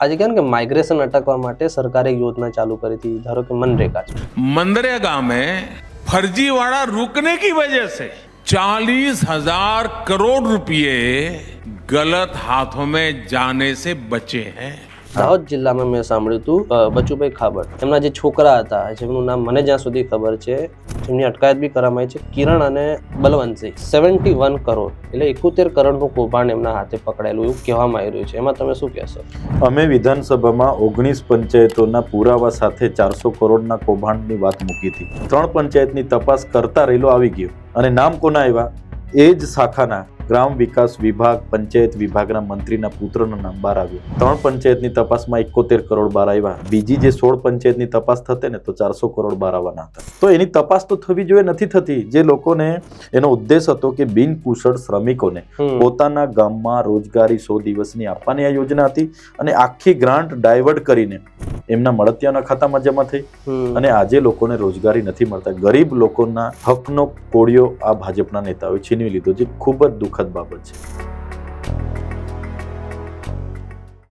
આજે કહે ને કે માઇગ્રેશન અટકવા માટે સરકારે એક યોજના ચાલુ કરી હતી ધારો કે મનરેગા છે मनरेगा में फर्जीवाड़ा रुकने की वजह से चालीस हजार करोड़ रुपए गलत हाथों में जाने से बचे हैं દાહોદ જિલ્લામાં મેં સાંભળ્યું હતું અ, બચુભાઈ ખાબડ એમના જે છોકરા હતા જેમનું નામ મને જ્યાં સુધી ખબર છે જેમની અટકાયત બી કરવામાં આવી છે. કિરણ અને બલવંતસિંહ સેવન્ટી વન કરોડ, એટલે એકોતેર કરોડનું કૌભાંડ એમના હાથે પકડાયેલું એવું કહેવામાં આવી રહ્યું છે. એમાં તમે શું કહેશો? અમે વિધાનસભામાં ઓગણીસ પંચાયતોના પુરાવા સાથે ચારસો કરોડના કૌભાંડની વાત મૂકી હતી. ત્રણ પંચાયતની તપાસ કરતા રેલો આવી ગયો. અને નામ કોના આવ્યા? એ જ શાખાના ગ્રામ વિકાસ વિભાગ પંચાયત વિભાગના મંત્રીના પુત્રનું નામ બહાર આવ્યું. ત્રણ પંચાયતની તપાસમાં એકોતેર કરોડ બહાર આવ્યા. બીજી જે સોળ પંચાયતની તપાસ થતે ને તો ચારસો કરોડ બહાર આવવાના હતા. તો એની તપાસ તો થવી જોઈએ નથી થતી. જે લોકોને એનો ઉદ્દેશ હતો કે બિનકુશળ શ્રમિકોને પોતાના ગામમાં રોજગારી સો દિવસની આપવાની આ યોજના હતી અને આખી ગ્રાન્ટ ડાયવર્ટ કરીને એમના મળતિયાના ખાતામાં જમા થઈ. અને આજે લોકોને રોજગારી નથી મળતા. ગરીબ લોકોના હકનો કોળિયો આ ભાજપના નેતાઓએ છીનવી લીધો જે ખૂબ જ દુઃખદ બાબત છે